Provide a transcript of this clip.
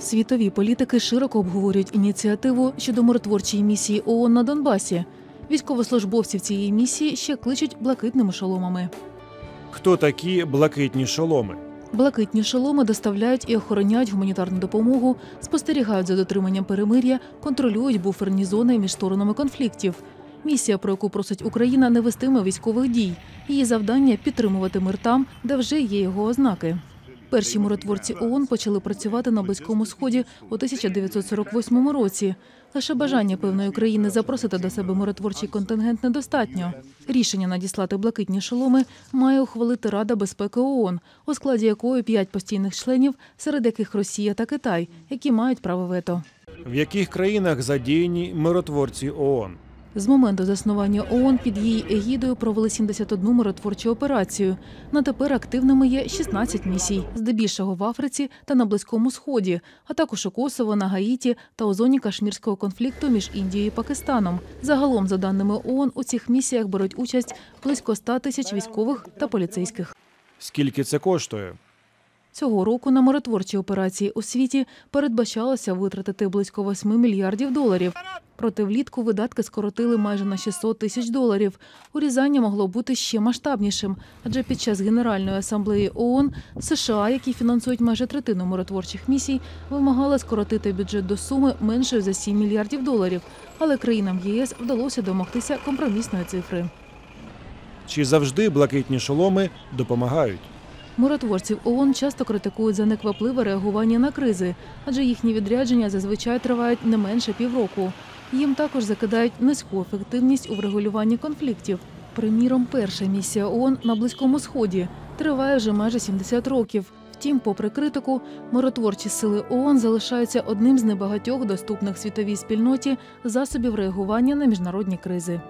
Світові політики широко обговорюють ініціативу щодо миротворчої місії ООН на Донбасі. Військовослужбовців цієї місії ще кличуть блакитними шоломами. Хто такі блакитні шоломи? Блакитні шоломи доставляють і охороняють гуманітарну допомогу, спостерігають за дотриманням перемир'я, контролюють буферні зони між сторонами конфліктів. Місія, про яку просить Україна, не вестиме військових дій. Її завдання підтримувати мир там, де вже є його ознаки. Перші миротворці ООН почали працювати на Близькому Сході у 1948 році. Лише бажання певної країни запросити до себе миротворчий контингент недостатньо. Рішення надіслати блакитні шоломи має ухвалити Рада безпеки ООН, у складі якої п'ять постійних членів, серед яких Росія та Китай, які мають право вето. В яких країнах задіяні миротворці ООН? З моменту заснування ООН під її егідою провели 71 миротворчу операцію. На тепер активними є 16 місій, здебільшого в Африці та на Близькому Сході, а також у Косово, на Гаїті та у зоні кашмірського конфлікту між Індією і Пакистаном. Загалом, за даними ООН, у цих місіях беруть участь близько 100 тисяч військових та поліцейських. Скільки це коштує? Цього року на миротворчі операції у світі передбачалося витратити близько 8 мільярдів доларів. Проте влітку видатки скоротили майже на 600 тисяч доларів. Урізання могло бути ще масштабнішим, адже під час Генеральної асамблеї ООН США, які фінансують майже третину миротворчих місій, вимагали скоротити бюджет до суми меншою за 7 мільярдів доларів. Але країнам ЄС вдалося домогтися компромісної цифри. Чи завжди блакитні шоломи допомагають? Миротворців ООН часто критикують за неквапливе реагування на кризи, адже їхні відрядження зазвичай тривають не менше півроку. Їм також закидають низьку ефективність у врегулюванні конфліктів. Приміром, перша місія ООН на Близькому Сході триває вже майже 70 років. Втім, попри критику, миротворчі сили ООН залишаються одним з небагатьох доступних світовій спільноті засобів реагування на міжнародні кризи.